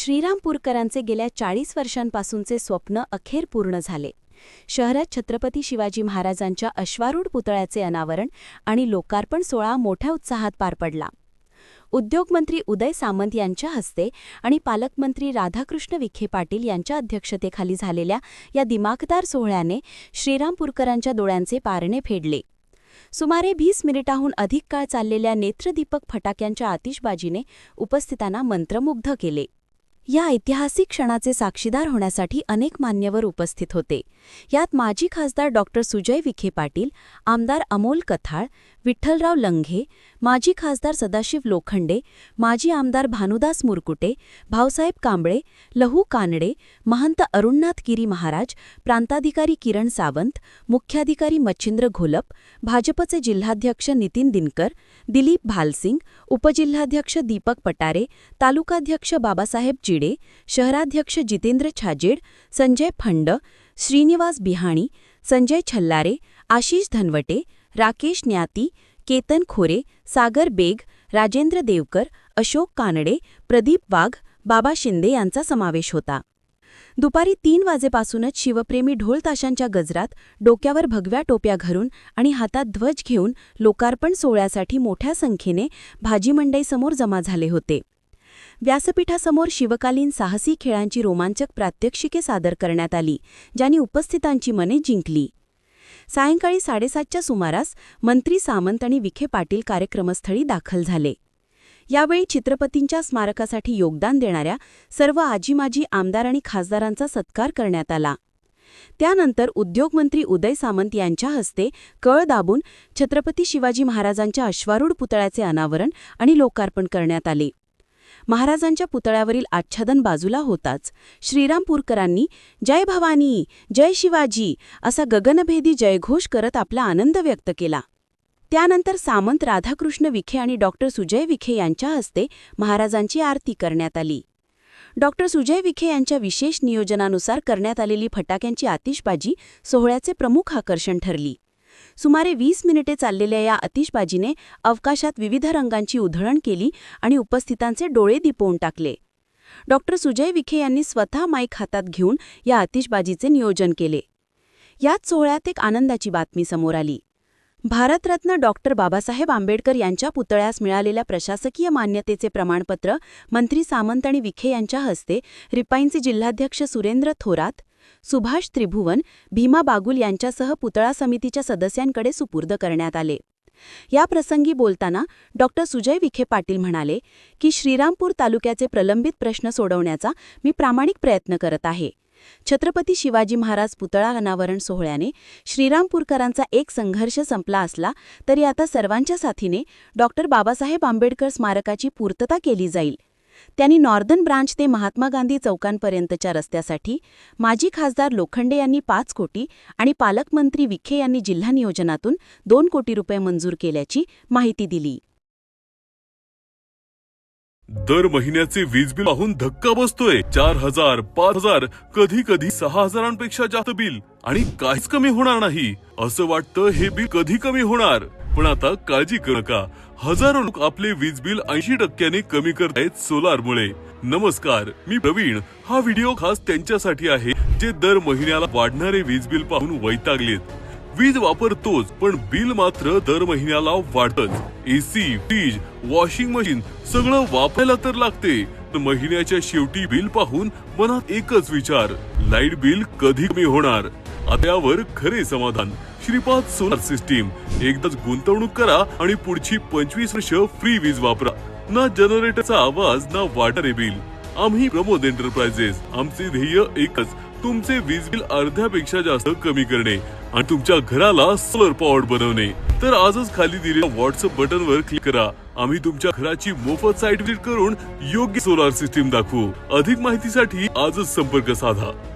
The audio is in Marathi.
श्रीरामपूरकरांचे गेल्या चाळीस वर्षांपासूनचे स्वप्न अखेर पूर्ण झाले. शहरात छत्रपती शिवाजी महाराजांच्या अश्वारूढ पुतळ्याचे अनावरण आणि लोकार्पण सोहळा मोठ्या उत्साहात पार पडला. उद्योगमंत्री उदय सामंत यांच्या हस्ते आणि पालकमंत्री राधाकृष्ण विखे पाटील यांच्या अध्यक्षतेखाली झालेल्या या दिमाखदार सोहळ्याने श्रीरामपूरकरांच्या डोळ्यांचे पारणे फेडले. सुमारे वीस मिनिटाहून अधिक काळ चाललेल्या नेत्रदीपक फटाक्यांच्या आतिषबाजीने उपस्थितांना मंत्रमुग्ध केले. या ऐतिहासिक क्षणाचे साक्षीदार होण्यासाठी अनेक मान्यवर उपस्थित होते. यात माजी खासदार डॉक्टर सुजय विखे पाटील आमदार अमोल कथाळ विठ्ठलराव लंघे माजी खासदार सदाशिव लोखंडे माजी आमदार भानुदास मुरकुटे भाऊसाहेब कांबळे लहू कानडे महंत अरुणनाथ गिरी महाराज प्रांताधिकारी किरण सावंत मुख्याधिकारी मच्छिंद्र घोलप भाजपचे जिल्हाध्यक्ष नितीन दिनकर दिलीप भालसिंग उपजिल्हाध्यक्ष दीपक पटारे तालुकाध्यक्ष बाबासाहेब चिडे शहराध्यक्ष जितेंद्र छाजेड संजय फंड श्रीनिवास बिहाणी संजय छल्लारे आशिष धनवटे राकेश न्याती केतन खोरे सागर बेग राजेंद्र देवकर अशोक कानडे प्रदीप वाघ बाबा शिंदे यांचा समावेश होता. दुपारी तीन वाजेपासूनच शिवप्रेमी ढोलताशांच्या गजरात डोक्यावर भगव्या टोप्या घरून आणि हातात ध्वज घेऊन लोकार्पण सोहळ्यासाठी मोठ्या संख्येने भाजीमंडईसमोर जमा झाले होते. व्यासपीठासमोर शिवकालीन साहसी खेळांची रोमांचक प्रात्यक्षिके सादर करण्यात आली ज्यांनी उपस्थितांची मने जिंकली. सायंकाळी साडेसातच्या सुमारास मंत्री सामंत आणि विखे पाटील कार्यक्रमस्थळी दाखल झाले. यावेळी चित्रपतींच्या स्मारकासाठी योगदान देणाऱ्या सर्व आजीमाजी आमदार आणि खासदारांचा सत्कार करण्यात आला. त्यानंतर उद्योगमंत्री उदय सामंत यांच्या हस्ते कळ दाबून छत्रपती शिवाजी महाराजांच्या अश्वारूढ पुतळ्याचे अनावरण आणि लोकार्पण करण्यात आले. महाराजांच्या पुतळ्यावरील आच्छादन बाजूला होताच श्रीरामपूरकरांनी जय भवानी जय शिवाजी असा गगनभेदी जयघोष करत आपला आनंद व्यक्त केला. त्यानंतर सामंत राधाकृष्ण विखे आणि डॉक्टर सुजय विखे यांच्या हस्ते महाराजांची आरती करण्यात आली. डॉक्टर सुजय विखे यांच्या विशेष नियोजनानुसार करण्यात आलेली फटाक्यांची आतिषबाजी सोहळ्याचे प्रमुख आकर्षण ठरली. सुमारे वीस मिनिटे चाललेल्या या आतिषबाजीने अवकाशात विविध रंगांची उधळण केली आणि उपस्थितांचे डोळे दिपवून टाकले. डॉक्टर सुजय विखे यांनी स्वतः माईक हातात घेऊन या आतिषबाजीचे नियोजन केले. याच सोहळ्यात एक आनंदाची बातमी समोर आली. भारतरत्न डॉक्टर बाबासाहेब आंबेडकर यांच्या पुतळ्यास मिळालेल्या प्रशासकीय मान्यतेचे प्रमाणपत्र मंत्री सामंत आणि विखे यांच्या हस्ते रिपाईंचे जिल्हाध्यक्ष सुरेंद्र थोरात सुभाष त्रिभुवन भीमा बागुल यांच्यासह पुतळा समितीच्या सदस्यांकडे सुपूर्द करण्यात आले. या प्रसंगी बोलताना डॉक्टर सुजय विखे पाटील म्हणाले की श्रीरामपूर तालुक्याचे प्रलंबित प्रश्न सोडवण्याचा मी प्रामाणिक प्रयत्न करत आहे. छत्रपती शिवाजी महाराज पुतळा अनावरण सोहळ्याने श्रीरामपूरकरांचा एक संघर्ष संपला असला तरी आता सर्वांच्या साथीने डॉक्टर बाबासाहेब आंबेडकर स्मारकाची पूर्तता केली जाईल. त्यांनी नॉर्दन ब्रांच ते महात्मा गांधी चौकांपर्यंतच्या रस्त्यासाठी माजी खासदार लोखंडे यांनी पाच कोटी आणि पालकमंत्री विखे यांनी जिल्हा नियोजनातून दोन कोटी रुपये मंजूर केल्याची माहिती दिली. दर महिन्याचे वीज बिल पाहून धक्का बसतोय. चार हजार पाच हजार कधी कधी सहा हजारांपेक्षा जास्त बिल आणि काहीच कमी होणार नाही. असं वाटतं हे बिल कधी कमी होणार? पण आता काळजी करू नका. हजारो लोक आपले वीज बिल ऐंशी टक्क्याने कमी करतायत सोलारमुळे. नमस्कार मी प्रवीण. हा व्हिडिओ खास त्यांच्यासाठी आहे जे दर महिन्याला वाढणारे वीज बिल पाहून वैतागलेत. वीज वापरतोच पण बिल मात्र दर महिन्याला वाढतच. एसी फ्रीज वॉशिंग मशीन सगळं वापरायला तर लागते तर महिन्याच्या शेवटी बिल पाहून मनात एकच विचार लाइट बिल कधी कमी होणार? त्यावर खरे समाधान. श्रीपाद सोलार सिस्टीम एकदाच गुंतवणूक करा आणि पुढची पंचवीस वर्ष फ्री वीज वापरा. ना जनरेटरचा आवाज ना वाटर बिल आम्ही प्रमोद एंटरप्राइजेस आमचे ध्येय एकच तुमचे वीज बिल अर्ध्यापेक्षा जास्त कमी करणे आणि तुमच्या घराला सोलर पॉवर बनवणे. तर आजच खाली दिलेल्या व्हॉट्सअप बटनवर क्लिक करा. आम्ही तुमच्या घराची मोफत साईट व्हिजिट करून योग्य सोलार सिस्टीम दाखवू. अधिक माहितीसाठी आजच संपर्क साधा.